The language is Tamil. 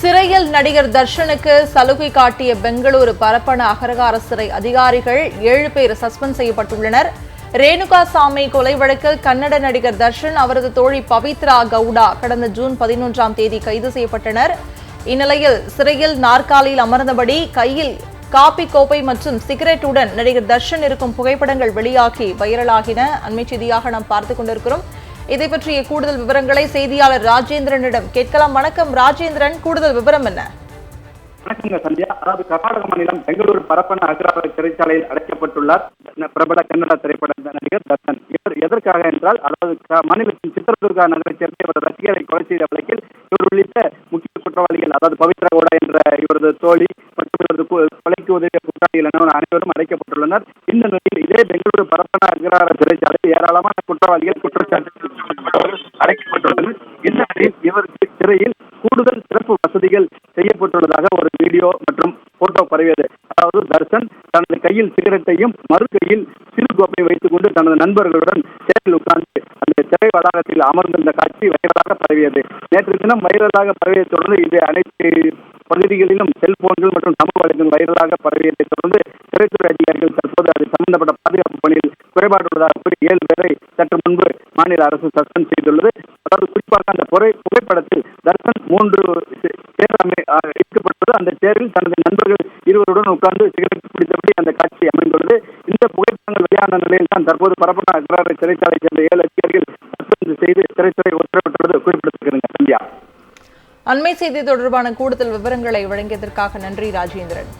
சிறையில் நடிகர் தர்ஷனுக்கு சலுகை காட்டிய பெங்களூரு பரப்பன அகரகார சிறை அதிகாரிகள் ஏழு பேர் சஸ்பெண்ட் செய்யப்பட்டுள்ளனர். ரேணுகா சாமி கொலை வழக்கில் கன்னட நடிகர் தர்ஷன் அவரது தோழி பவித்ரா கவுடா கடந்த ஜூன் பதினொன்றாம் தேதி கைது செய்யப்பட்டனர். இந்நிலையில் சிறையில் நாற்காலியில் அமர்ந்தபடி கையில் காபி கோப்பை மற்றும் சிகரெட்டுடன் நடிகர் தர்ஷன் இருக்கும் புகைப்படங்கள் வெளியாகி வைரலாகின. அண்மை செய்தியாக நாம் பார்த்து கொண்டிருக்கிறோம். இதை பற்றிய கூடுதல் விவரங்களை செய்தியாளர் ராஜேந்திரனிடம் கேட்கலாம். வணக்கம் ராஜேந்திரன். கூடுதல் விவரம் என்ன? வணக்கங்க சந்தியா. அதாவது கர்நாடக மாநிலம் பெங்களூரு பரப்பன அக்ரார சிறைச்சாலையில் அடைக்கப்பட்டுள்ளார். பிரபல கன்னட திரைப்பட நடிகர் தர்ஷன் இவர் எதற்காக என்றால் அதாவது மாநிலத்தின் சித்திரதுர்கா நகரைச் சேர்ந்த இவரது ரசிகரை கொலை செய்த வழக்கில் இவர் உள்ளிட்ட முக்கிய குற்றவாளிகள் அதாவது பவித்ரா கோடா என்ற இவரது தோழி மற்றும் இவரது கொலைக்கு உதவிய குற்றவாளிகள் என அனைவரும் அடைக்கப்பட்டுள்ளனர். இந்த நிலையில் இதே பெங்களூரு பரப்பன அக்ரார சிறைச்சாலையில் ஏராளமான குற்றவாளிகள் குற்றச்சாட்டு செய்யப்பட்டுள்ளது. இந்த நிலையில் இவருக்கு சிறையில் கூடுதல் சிறப்பு வசதிகள் செய்யப்பட்டுள்ளதாக ஒரு வீடியோ மற்றும் போட்டோ பரவியது. அதாவது தர்சன் தனது கையில் சிகரெட்டையும் மறு கையில் சிறு கோப்பை வைத்துக் கொண்டு தனது நண்பர்களுடன் சேரில் உட்கார்ந்து அந்த சிறை வளாகத்தில் அமர்ந்திருந்த காட்சி வைரலாக பரவியது. நேற்று தினம் வைரலாக பரவியதை தொடர்ந்து இது அனைத்து பகுதிகளிலும் செல்போன்கள் மற்றும் சமூக வலைதளங்கள் வைரலாக பரவியதை தொடர்ந்து சிறைத்துறை அதிகாரிகள் தற்போது அது சம்பந்தப்பட்ட பாதுகாப்பு பணியில் குறைபாடு உள்ளதாக கூறி ஏழு பேரை சற்று முன்பு மாநில அரசு சஸ்பெண்ட் செய்துள்ளது. அதாவது குறிப்பாக அந்த புகை புகைப்படத்தில் தர்சன் மூன்று சேர் அமை அந்த சேரில் தனது நண்பர்கள் இருவருடன் உட்கார்ந்து சிகரெட் பிடித்தபடி அந்த காட்சி அமைந்துள்ளது. இந்த புகைப்படங்கள் வெளியான நிலையில் தான் தற்போது பரப்பன அக்ரார சிறைச்சாலை சேர்ந்த ஏழு அதிகாரிகள் தற்போது செய்து சிறைத்துறை உத்தரவிட்டுள்ளது. குறிப்பிடத்தக்கதுங்க. சந்தியா அண்மை செய்தி தொடர்பான கூடுதல் விவரங்களை வழங்கியதற்காக நன்றி ராஜேந்திரன்.